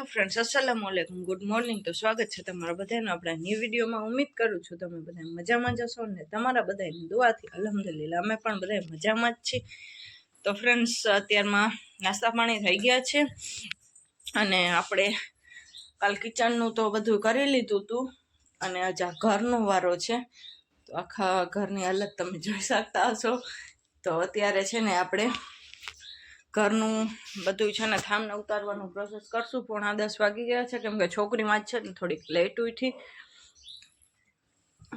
Hello friends, અસલામ વાલેકુમ good morning. તો સ્વાગત છે તમારા બધાનું આપણા ન્યૂ વિડીયોમાં ઉમ્મીદ કરું છું તમે બધા મજામાં જશો ને તમારા બધાની દુઆથી અલહમદુલિલ્લા અમે પણ બધા મજામાં જ છીએ. તો ફ્રેન્ડ્સ, અત્યારમાં નાસ્તા પાણી થઈ ગયા છે અને આપણે કાલ કિચનનું તો બધું કરી લીધું હતું અને આજે આ ઘરનો વારો છે. તો આખા ઘરની હાલત તમે જોઈ શકતા હશો. તો અત્યારે છે ને આપણે ઘરનું બધું છે ને થામને ઉતારવાનું પ્રોસેસ કરશું. પોણા દસ વાગી ગયા છે, કેમ કે છોકરીમાં જ છે ને થોડીક લેટ ઉઠી.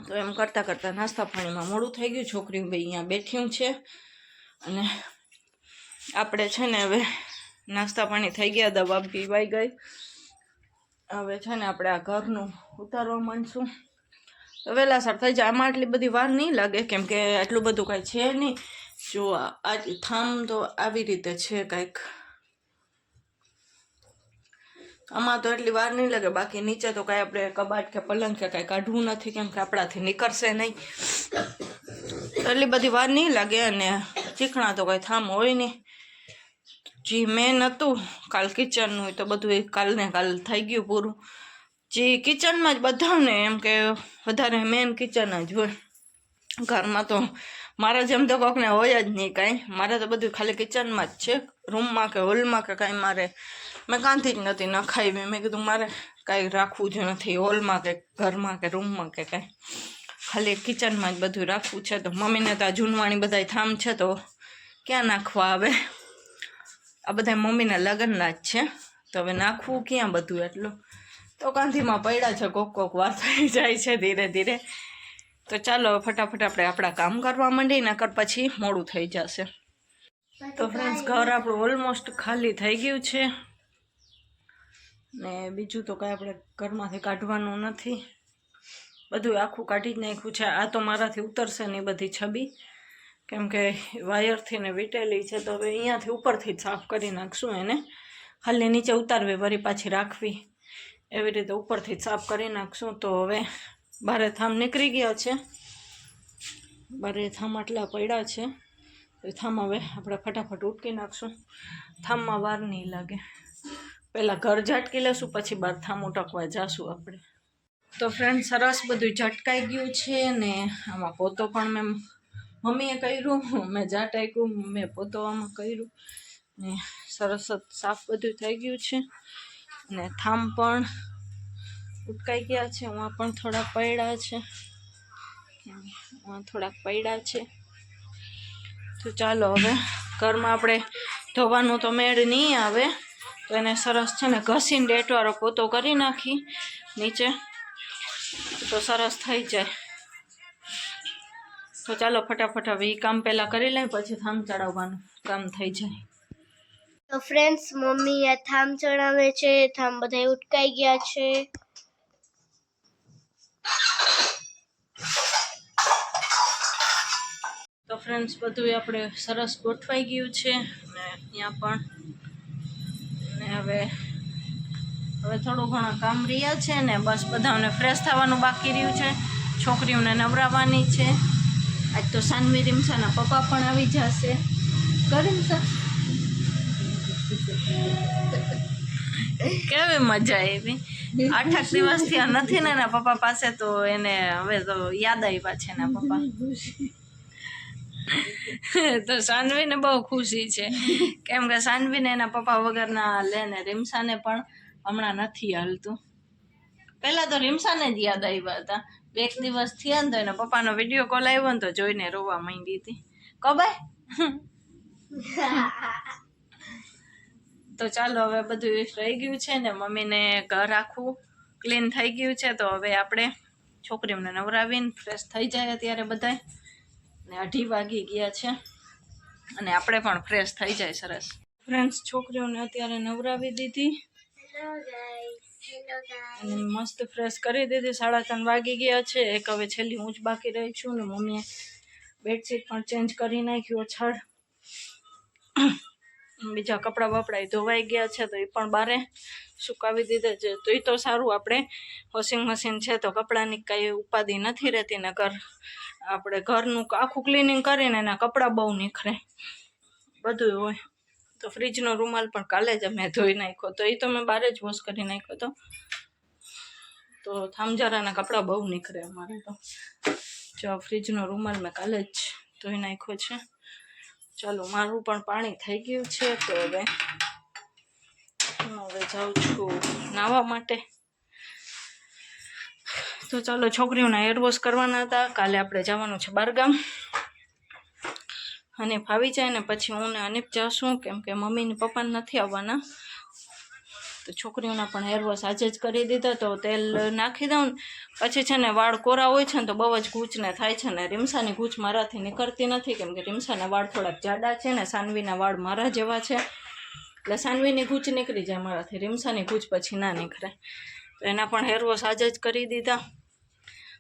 તો એમ કરતાં કરતાં નાસ્તા પાણીમાં મોડું થઈ ગયું. છોકરી ભાઈ અહીંયા બેઠ્યું છે અને આપણે છે ને હવે નાસ્તા પાણી થઈ ગયા, દવા પીવાઈ ગઈ. હવે છે ને આપણે આ ઘરનું ઉતારવા માંડશું. તો વહેલાસર થઈ જાય. આમાં આટલી બધી વાર નહીં લાગે, કેમ કે એટલું બધું કાંઈ છે નહીં. જો આ થામ તો આવી રીતે છે કંઈક. આમાં તો એટલી વાર નહીં લાગે. બાકી નીચે તો કાંઈ આપણે કબાટ કે પલંગ કે કાંઈ કાઢવું નથી કેમ કે આપણાથી નીકળશે નહીં. એટલી બધી વાર નહીં લાગે અને ચીકણા તો કાંઈ થામ હોય નહીં. જે મેન હતું, કાલ કિચનનું તો બધું એ કાલને કાલ થઈ ગયું પૂરું. જે કિચનમાં જ બધાને એમ કે વધારે મેન કિચન જ હોય. ઘરમાં તો મારા જેમ તો કોકને હોય જ નહીં કાંઈ. મારે તો બધું ખાલી કિચનમાં જ છે. રૂમમાં કે હોલમાં કે કાંઈ મારે. મેં કાંથી જ નથી નખાવી. મેં કીધું મારે કાંઈ રાખવું જ નથી. હોલમાં કે ઘરમાં કે રૂમમાં કે કાંઈ. ખાલી કિચનમાં જ બધું રાખવું છે. તો મમ્મીને તો આ જૂનવાણી બધાય થામ છે તો ક્યાં નાખવા આવે? આ બધા મમ્મીના લગ્નના જ છે. તો હવે નાખવું ક્યાં બધું એટલું? તો કાંધીમાં પડ્યા છે. કોક કોક વાર થઈ જાય છે ધીરે ધીરે. તો ચાલો ફટાફટ આપણે આપણા કામ કરવા માંડીએ, નકર પછી મોડું થઈ જશે. તો ફ્રેન્ડ્સ ઘર આપણું ઓલમોસ્ટ ખાલી થઈ ગયું છે. ને બીજું તો કાંઈ આપણે ઘરમાંથી કાઢવાનું નથી. બધું આખું કાઢી જ નાખ્યું છે. આ તો મારાથી ઉતરશે નહીં બધી છબી. કેમ કે વાયરથી ને વીટેલી છે, તો હવે અહીંયાથી ઉપરથી જ સાફ કરી નાખશું એને. ખાલી નીચે ઉતારવી વળી પાછી રાખવી. એવી રીતે ઉપરથી જ સાફ કરી નાખશું. તો હવે બારે થામ નીકળી ગયા છે. બારે થામ આટલા પડ્યા છે. તો થામ હવે આપણે ફટાફટ ઉટકી નાખશું. થામમાં વાર નહીં લાગે. પહેલાં ઘર ઝાટકી લેશું, પછી બાર થામ ઉટકવા જાશું આપણે. તો ફ્રેન્ડ સરસ બધું ઝટકાઈ ગયું છે ને આમાં પોતો પણ મેં મમ્મીએ કર્યું, મેં ઝાટાક્યું મેં પોતો આમાં કર્યું. ને સરસ સાફ બધું થઈ ગયું છે. અને થામ પણ ઉટકાઈ ગયા છે એમાં પણ થોડા પૈડા છે. થોડાક પૈડા છે. તો ચાલો હવે ઘરમાં આપણે ધોવાનું તો મેળ નહીં આવે. તો એને સરસ છે ને ઘસીને ડેટવાળો પોતો કરી નાખી, નીચે તો સરસ થઈ જાય. તો ચાલો ફટાફટ હવે એ કામ પહેલાં કરી લઈએ, પછી થામ ચડાવવાનું કામ થઈ જાય. તો ફ્રેન્ડ્સ મમ્મી આ થામ ચડાવે છે, થામ બધા ઉટકાઈ ગયા છે. તો ફ્રેન્ડ્સ બધું આપણે સરસ ગોઠવાઈ ગયું છે અને અહીંયા પણ. ને હવે હવે થોડું ઘણા કામ રહ્યા છે ને બસ બધાને ફ્રેશ થવાનું બાકી રહ્યું છે. છોકરીઓને નવરાવવાની છે. આજ તો સાનવી રીમસાના પપ્પા પણ આવી જશે. કરીમસા કેવી મજા આવી? આઠ આઠ દિવસથી આ નથી ને એના પપ્પા પાસે તો એને હવે તો યાદ આવ્યા છે એના પપ્પા. તો સાનવીને બહુ ખુશી છે. કેમ કે સાનવીને એના પપ્પા વગરના લે ને રીમસાને પણ હમણાં નથી હાલતું. પહેલાં તો રીમસાને જ યાદ આવ્યા હતા. બે એક દિવસ થયા ને તો એના પપ્પાનો વીડિયો કોલ આવ્યો ને તો જોઈને રોવા માંડી હતી. કબે તો ચાલો હવે બધું રહી ગયું છે ને મમ્મીને ઘર આખું ક્લીન થઈ ગયું છે, તો હવે આપણે છોકરીઓને નવરાવીને ફ્રેશ થઈ જાય અત્યારે બધાય. ને અઢી વાગી ગયા છે અને આપણે પણ ફ્રેશ થઈ જાય સરસ. ફ્રેન્ડ્સ છોકરીઓને અત્યારે નવરાવી દીધી. અને મસ્ત ફ્રેશ કરી દીધી. સાડા ત્રણ વાગી ગયા છે. એક હવે છેલ્લી હું જ બાકી રહી છું ને મમ્મીએ બેડશીટ પણ ચેન્જ કરી નાખ્યું, છડ. બીજા કપડાં બપડા ધોવાઈ ગયા છે, તો એ પણ બારે સુકાવી દીધા છે. તો એ તો સારું, આપણે વોશિંગ મશીન છે તો કપડાની કાંઈ ઉપાધિ નથી રહેતી ને ઘર આપણે ઘરનું આખું ક્લિનિંગ કરીને એના કપડાં બહુ નીખરે. બધું હોય. તો ફ્રીજનો રૂમાલ પણ કાલે જ મેં ધોઈ નાખ્યો તો એ તો મેં બારે જ વોશ કરી નાખ્યો હતો. તો થામજારાના કપડાં બહુ નીકળે અમારે તો. જો ફ્રીજનો રૂમાલ મેં કાલે જ ધોઈ નાખ્યો છે. ચાલો, મારું પણ પાણી થઈ ગયું છે, તો હવે હું હવે જાઉં છું નાહવા માટે. તો ચાલો, છોકરીઓના હેર કરવાના હતા. કાલે આપણે જવાનું છે બારગામ. અને ફાવી જાય ને, પછી હું ને અનિપ જશું, કેમ કે મમ્મી ને પપ્પા નથી આવવાના. તો છોકરીઓના પણ હેર વોશ આજે જ કરી દીધા તો તેલ નાખી દઉં ને. પછી છે ને વાળ કોરા હોય છે ને તો બહુ જ ગૂંચને થાય છે ને. રીમસાની ગૂંચ મારાથી નીકળતી નથી કેમ કે રીમસાના વાળ થોડાક જાડા છે ને, સાનવીના વાળ મારા જેવા છે. એટલે સાનવીની ગૂંચ નીકળી જાય મારાથી, રીમસાની ગૂંચ પછી ના નીકળે. તો એના પણ હેર વોશ આજે જ કરી દીધા.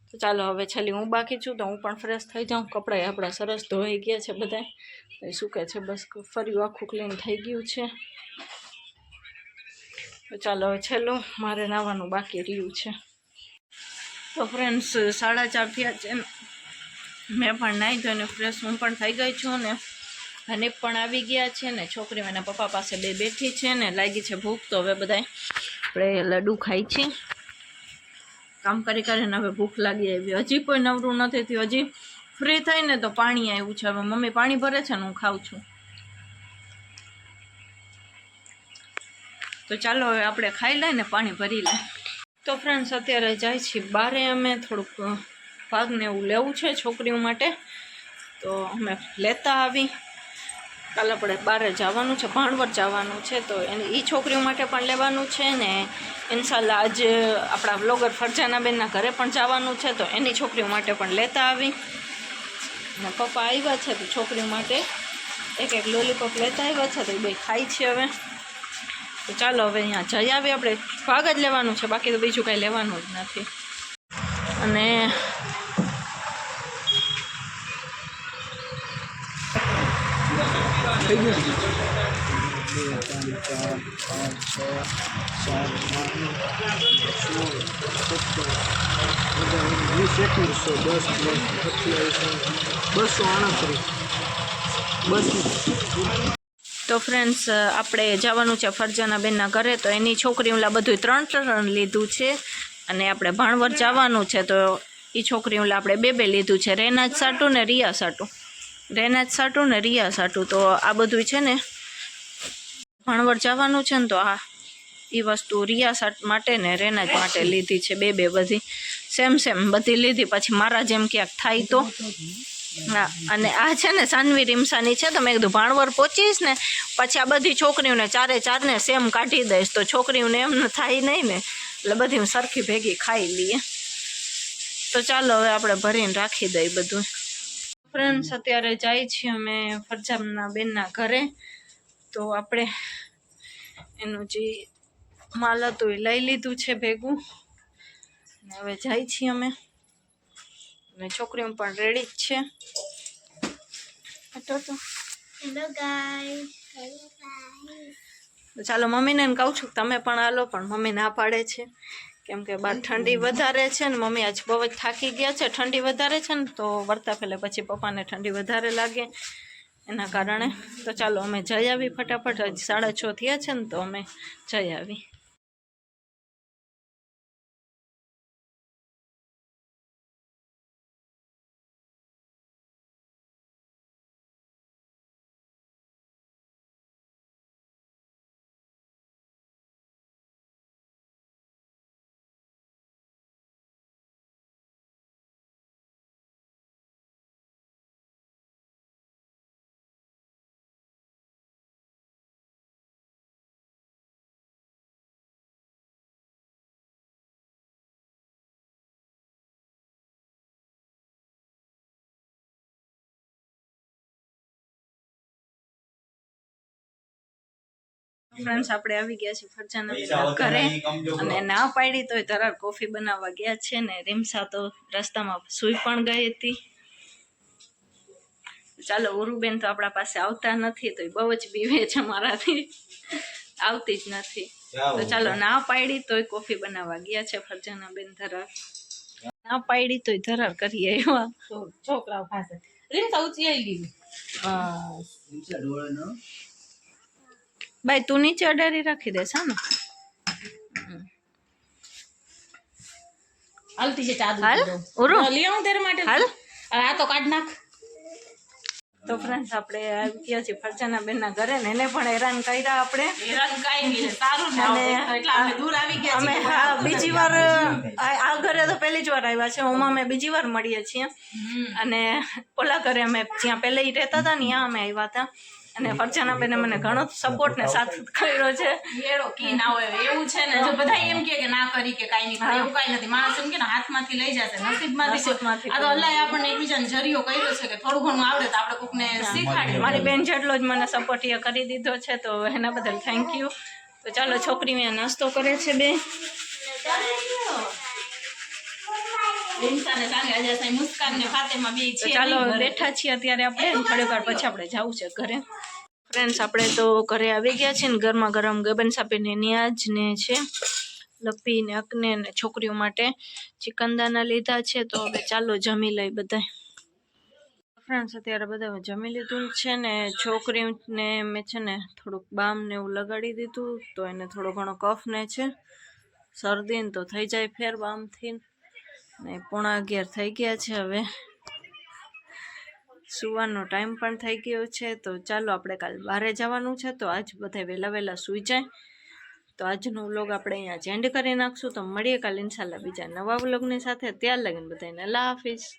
તો ચાલો હવે છેલ્લી હું બાકી છું તો હું પણ ફ્રેશ થઈ જાઉં. કપડાં આપણા સરસ ધોઈ ગયા છે બધા શું કહે છે, બસ ફર્યું આખું ક્લીન થઈ ગયું છે. તો ચાલો હવે છેલ્લું મારે નાવાનું બાકી રહ્યું છે. તો ફ્રેન્ડ્સ સાડા ચાર થયા છે. મેં પણ નાહી ધોઈને ફ્રેશ હું પણ થઈ ગઈ છું ને. હનીફ પણ આવી ગયા છે ને. છોકરી એના પપ્પા પાસે બે બેઠી છે ને. લાગી છે ભૂખ, તો હવે બધાય આપણે લડ્ડુ ખાઈ છે. કામ કરી કરીને હવે ભૂખ લાગી આવી. હજી કોઈ નવરું નથી થયું. હજી ફ્રી થઈને તો પાણી આવ્યું છે. હવે મમ્મી પાણી ભરે છે ને હું ખાઉં છું. તો ચાલો હવે આપણે ખાઈ લઈએ ને પાણી ભરી લઈએ તો ફ્રેન્ડ્સ અત્યારે જાય છીએ બારે અમે થોડુંક ભાગને એવું લેવું છે છોકરીઓ માટે. તો અમે લેતા આવી. કાલે આપણે બારે જવાનું છે ભાણવર જવાનું છે, તો એને એ છોકરીઓ માટે પણ લેવાનું છે ને ઇન્શાલ્લા આજે આપણા બ્લોગર ફરજાના બેનના ઘરે પણ જવાનું છે, તો એની છોકરીઓ માટે પણ લેતા આવી. અને પપ્પા આવ્યા છે, તો છોકરીઓ માટે એક એક લોલીપોપ લેતા આવ્યા છે, તો એ બે ખાય છે હવે. તો ચાલો હવે અહીંયા જઈ આવીએ આપણે. ભાગ જ લેવાનું છે, બાકી તો બીજું કાંઈ લેવાનું જ નથી. અને વીસ એકવીસો દસ બસો આડત્રીસ. બસો. તો ફ્રેન્ડ્સ આપણે જવાનું છે ફરજાના બેનના ઘરે, તો એની છોકરીઓલા બધું ત્રણ ત્રણ લીધું છે. અને આપણે ભાણવર જવાનું છે, તો એ છોકરીઓલા આપણે બે બે લીધું છે. રેનાજ સાટું ને રિયા સાટું. રેનાજ સાટું ને રિયા સાટું, તો આ બધું છે ને ભાણવર જવાનું છે ને, તો આ એ વસ્તુ રિયા સાટ માટે ને રેનાજ માટે લીધી છે, બે બે બધી. સેમ સેમ બધી લીધી. પછી મારા જેમ ક્યાંક થાય તો. હા, અને આ છે ને સાનવી રીમસાની છે, તો મેં કીધું ભાણવર પહોંચીશ ને, પછી આ બધી છોકરીઓને ચારે ચારને સેમ કાઢી દઈશ, તો છોકરીઓને એમ થાય નહીં ને, એટલે બધી હું સરખી ભેગી ખાઈ લઈએ. તો ચાલો હવે આપણે ભરીને રાખી દઈએ બધું. ફ્રેન્ડ્સ અત્યારે જાય છીએ અમે ફરજામના બેનના ઘરે, તો આપણે એનું જે માલ હતું એ લઈ લીધું છે ભેગું. હવે જાય છીએ અમે. અને છોકરીઓ પણ રેડી જ છે. તો. હેલો ગાઈસ ચાલો મમ્મીને કહું છું તમે પણ હાલો પણ મમ્મી ના પાડે છે. કેમ કે બહાર ઠંડી વધારે છે ને મમ્મી આજ બહુ જ થાકી ગયા છે ઠંડી વધારે છે ને તો વળતા પહેલાં પછી પપ્પાને ઠંડી વધારે લાગે. એના કારણે તો ચાલો અમે જઈ આવી ફટાફટ. સાડા છ થયા છે ને તો અમે જઈ આવી. ફ્રેન્ડ્સ આપણે આવી ગયા છીએ ફરજાના ઘરે. અને ના પાડી તો તરત કોફી બનાવવા ગયા છે ને રીમસા તો રસ્તામાં સૂઈ પણ ગઈ હતી. ચાલો ઉરુબેન તો આપણા પાસે આવતા નથી તો એ બહુ જ બીવે છે મારાથી. આવતી જ નથી. તો ચાલો ના પાડી તોય કોફી બનાવવા ગયા છે ફરજાના બેન ધરાર. ના પાડી તોય ધરાર કરી એવા. છોકરાઓ પાસે. રીમસા ઉચી આવી ગઈ. ભાઈ તું નીચે અડારી રાખી દેસ હા ને? હાલતી છે ચા હાલ દઉં. લઈ આવું તારા માટે. હાલ. આ તો કાઢ નાખ. તો ફ્રેન્ડ્સ આપણે આવી ગયા છીએ ફરજાના બેનના ઘરે ને એને પણ હેરાન કર્યા આપણે. હેરાન કાંઈ નહીં સારું ને એટલે અમે દૂર આવી ગયા અમે હા બીજી વાર આ ઘરે તો પહેલી જ વાર આવ્યા છે હું અમે બીજી વાર મળીએ છીએ. અને ઓલા ઘરે અમે જ્યાં પહેલે ઈ રહેતા હતા ને ત્યાં અમે આવ્યા હતા. અને ફરજાના બેને મને ઘણો સપોર્ટ ને સાથ કર્યો છે. એડો કી ના હોય એવું છે ને જો બધા એમ કે કે ના કરી કે કાઈ નહીં કરે એવું કાઈ નથી. માણસ એમ કે ને હાથમાંથી લઈ જશે નસીબમાંથી નસીબમાંથી આ તો અલ્લાહે આપણને એકબીજાને જરિયો કર્યો છે કે થોડું ઘણું આવડે તો આપણે કોકને શીખવાડીએ મારી બેન જેટલો જ મને સપોર્ટ એ કરી દીધો છે તો એના બદલ થેન્ક યુ તો ચાલો છોકરી મેં નાસ્તો કરે છે બે. ચાલો. બેઠા છીએ અત્યારે આપણે થોડી વાર પછી આપણે જવું છે ઘરે. ફ્રેન્ડ્સ આપણે તો ઘરે આવી ગયા છીએ ને ગરમા ગરમ ગબન સાપીને નિયાજ ને છે લપી ને અકને ને છોકરીઓ માટે ચિકનદાના લીધા છે તો હવે ચાલો જમી લઈ બધાય. ફ્રેન્ડ્સ અત્યારે બધા જમી લીધું છે ને છોકરીને મેં છે ને થોડુંક બામ ને એવું લગાડી દીધું તો એને થોડો ઘણો કફ ને છે. શરદીને તો થઈ જાય ફેર બામથી. ને પોણા અગિયાર થઈ ગયા છે હવે. સુવાનો ટાઈમ પણ થઈ ગયો છે. તો ચાલો આપણે કાલ બહારે જવાનું છે. તો આજ બધા વહેલા વહેલા સૂઈ જાય. તો આજનો વ્લોગ આપણે અહીંયા જેન્ડ કરી નાખશું. તો મળીએ કાલ ઇન્શાલ્લાહ બીજા નવા વ્લોગની સાથે. ત્યાં લગીને બધાને અલ્લાહ હાફિઝ.